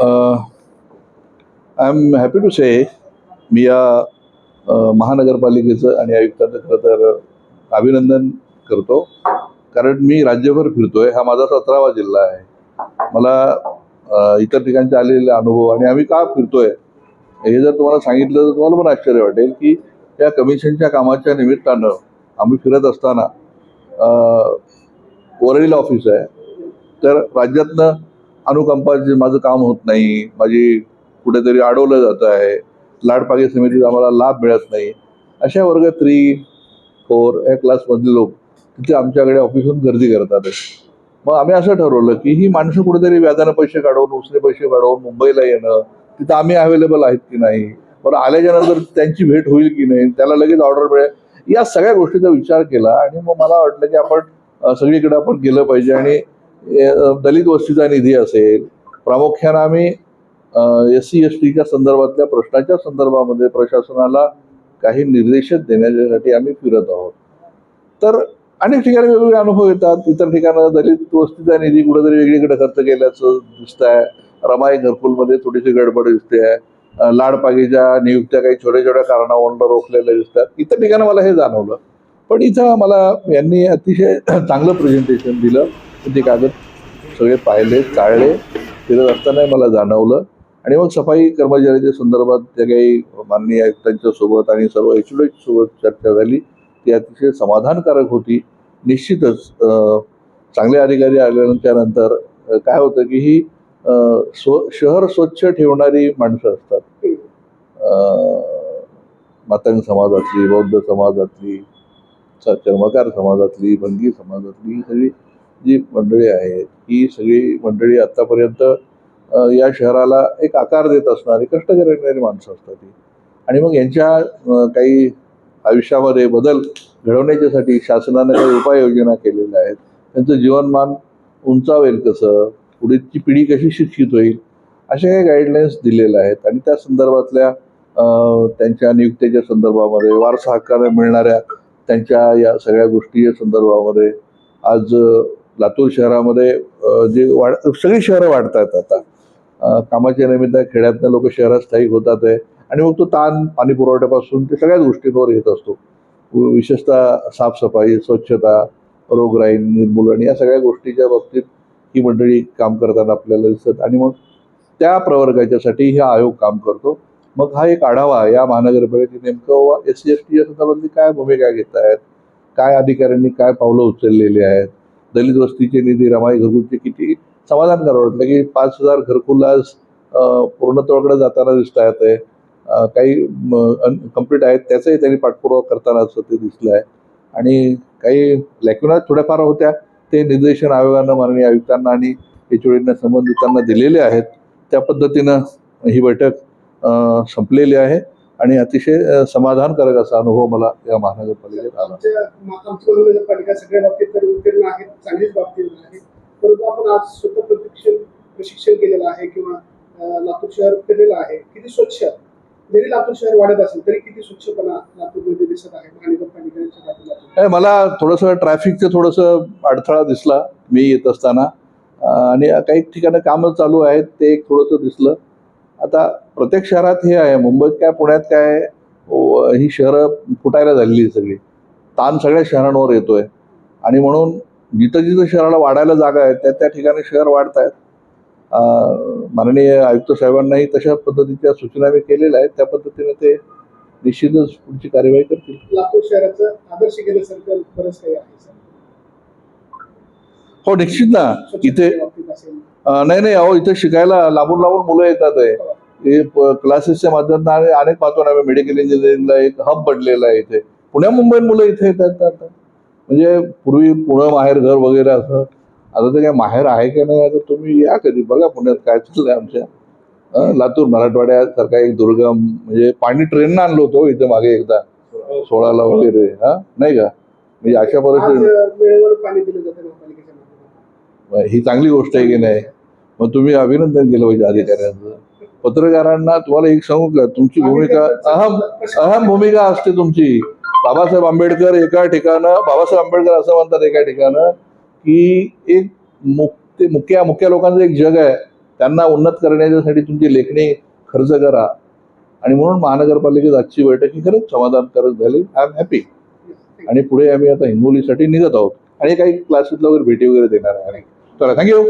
I am happy to say मी या महानगरपालिकेचं आणि आयुक्तांचं खरं तर अभिनंदन करतो. कारण मी राज्यभर फिरतोय हा माझा सतरावा जिल्हा आहे. मला uh, इतर ठिकाणचे आलेले अनुभव आणि आम्ही का फिरतोय हे जर तुम्हाला सांगितलं तर तुम्हाला पण आश्चर्य वाटेल की या कमिशनच्या कामाच्या निमित्तानं आम्ही फिरत असताना uh, वरळीला ऑफिस आहे. तर राज्यातनं अनुकंपाचे माझं काम होत नाही माझी कुठेतरी अडवलं जात आहे लाडपागे समितीत आम्हाला लाभ मिळत नाही अशा वर्ग थ्री फोर या क्लासमधले लोक तिथे आमच्याकडे ऑफिसहून गर्दी करतात. मग आम्ही असं ठरवलं की ही माणसं कुठेतरी व्याजानं पैसे काढवून उसने पैसे काढवून मुंबईला येणं तिथं आम्ही अवेलेबल आहेत की नाही बरं आल्याच्यानंतर त्यांची भेट होईल की नाही त्याला लगेच ऑर्डर मिळेल या सगळ्या गोष्टीचा विचार केला आणि मग मला वाटलं की आपण सगळीकडे आपण गेलं पाहिजे आणि दलित वस्तीचा निधी असेल प्रामुख्यानं आम्ही एस सी एस टीच्या संदर्भातल्या प्रश्नाच्या संदर्भामध्ये प्रशासनाला काही निर्देश देण्यासाठी आम्ही फिरत आहोत. तर अनेक ठिकाणी वेगवेगळे अनुभव येतात. इतर ठिकाणं दलित वस्तीचा निधी कुठेतरी वेगळीकडे खर्च केल्याचं दिसत आहे रमाई घरकुलमध्ये थोडीशी गडबड दिसते आहे लाडपागीच्या नियुक्त्या काही छोट्या छोट्या कारणावरून रोखलेल्या दिसतात. इतर ठिकाणी मला हे जाणवलं. पण इथं मला यांनी अतिशय चांगलं प्रेझेंटेशन दिलं. ते कागद सगळे पाहिले चाळले. फिरत असताना मला जाणवलं. आणि मग सफाई कर्मचाऱ्याच्या संदर्भात जे काही माननीय आयुक्तांच्यासोबत आणि सर्व एच सोबत चर्चा झाली ती अतिशय समाधानकारक होती. निश्चितच चांगले अधिकारी आल्यानंतर काय होतं की ही स्व शहर स्वच्छ ठेवणारी माणसं असतात. मातंग समाजातली बौद्ध समाजातली चर्मकार समाजातली भंगी समाजातली सगळी जी मंडळी आहेत ही सगळी मंडळी आत्तापर्यंत या शहराला एक आकार देत असणारी कष्ट करणारी माणसं असतात ही आणि मग यांच्या काही आयुष्यामध्ये बदल घडवण्याच्यासाठी शासनाने काही उपाययोजना केलेल्या आहेत. त्यांचं जीवनमान उंचावेल कसं? पुढची पिढी कशी शिक्षित होईल? अशा काही गाईडलाईन्स दिलेल्या आहेत. आणि त्या संदर्भातल्या त्यांच्या नियुक्तीच्या संदर्भामध्ये वारसा हक्काने मिळणाऱ्या त्यांच्या या सगळ्या गोष्टीच्या संदर्भामध्ये आज लातूर शहरामध्ये जे वाढ सगळी शहरं वाढत आहेत आता कामाच्या निमित्त खेड्यातनं लोक शहरात स्थायिक होतात आहे. आणि मग तो ताण पाणी पुरवठ्यापासून ते सगळ्याच गोष्टींवर येत असतो. विशेषतः साफसफाई स्वच्छता रोगराई निर्मूलन या सगळ्या गोष्टीच्या बाबतीत ही मंडळी काम करताना आपल्याला दिसतात. आणि मग त्या प्रवर्गाच्यासाठी हा आयोग काम करतो. मग हा एक आढावा या महानगरपालिकेत नेमकं एस सी एस टी या संदर्भातली काय भूमिका घेत आहेत काय अधिकाऱ्यांनी काय पावलं उचललेली आहेत? दलित वस्तीचे निधी रमाई घरकुलचे किती समाधानकार वाटलं की पाच हजार घरकुल आज पूर्णत्वाकडे जाताना दिसत आहेत आहे काही कंप्लीट आहेत त्याचाही त्यांनी पाठपुरावा करताना असं ते दिसलं आहे. आणि काही लॅक्युना थोड्याफार होत्या ते निर्देशन आयोगानं माननीय आयुक्तांना आणि एचओडींना संबंधितांना दिलेले आहेत. त्या पद्धतीनं ही बैठक संपलेली आहे. आणि अतिशय समाधानकारक असा अनुभव मला या महानगरपालिकेत आला. परंतु आपण आज स्वतः प्रशिक्षण प्रशिक्षण केलेलं आहे किंवा लातूर शहर फिरलेलं आहे किती स्वच्छ? जरी लातूर शहर वाढत असेल तरी किती स्वच्छपणा लातूरमध्ये दिसत आहे महानगरपालिकेच्या माध्यमातून नाही, मला थोडंसं ट्रॅफिकचं थोडंसं अडथळा दिसला. मी येत असताना आणि काही ठिकाणी कामं चालू आहेत ते एक थोडंसं दिसलं. आता प्रत्येक शहरात हे आहे. मुंबईत काय पुण्यात काय ही शहरं फुटायला झालेली आहेत सगळी. ताण सगळ्या शहरांवर येतोय. आणि म्हणून जिथं जिथं शहराला वाढायला जागा आहे त्या त्या ठिकाणी शहर वाढत आहेत माननीय आयुक्त साहेबांनाही तशा पद्धतीच्या सूचना मी केलेल्या आहेत. त्या पद्धतीने ते निश्चितच पुढची कार्यवाही करतील. लातूर शहराचं आदर्श घेण्यासारखं बरंच काही आहे सर. हो निश्चित ना. इथे नाही नाही अहो इथे शिकायला लांबून लांबून मुलं येतात आहे. हे क्लासेसच्या माध्यमातून आणि अनेक पाहतो ना मेडिकल इंजिनिअरिंगला एक हब बनलेला आहे इथे. पुण्या मुंबईत मुलं इथे येतात आता. म्हणजे पूर्वी पुणं माहेर घर वगैरे असं. आता ते काय माहेर आहे की नाही आता तुम्ही या कधी बघा पुण्यात काय चाललंय आमच्या. लातूर मराठवाड्यासारखा एक दुर्गम म्हणजे पाणी ट्रेननं आणलं होतं हो इथे मागे एकदा. सोळाला वगैरे हा? नाही का? म्हणजे अशा माध्यमातून. ही चांगली गोष्ट आहे की नाही? मग तुम्ही अभिनंदन केलं पाहिजे अधिकाऱ्यांचं. पत्रकारांना तुम्हाला एक सांगू का तुमची भूमिका अहम अहम भूमिका असते तुमची. बाबासाहेब आंबेडकर एका ठिकाणं बाबासाहेब आंबेडकर असं म्हणतात एका ठिकाणं की एक मुक्ते मुख्या मुख्या लोकांचं एक जग आहे. त्यांना उन्नत करण्यासाठी तुमची लेखणी खर्च करा. आणि म्हणून महानगरपालिकेत आजची बैठक ही खरंच समाधानकारक झाली. आय एम हॅपी आणि पुढे आम्ही आता हिंगोलीसाठी निघत आहोत. आणि काही क्लासेसला वगैरे भेटी वगैरे देणार आहे. चला थँक्यू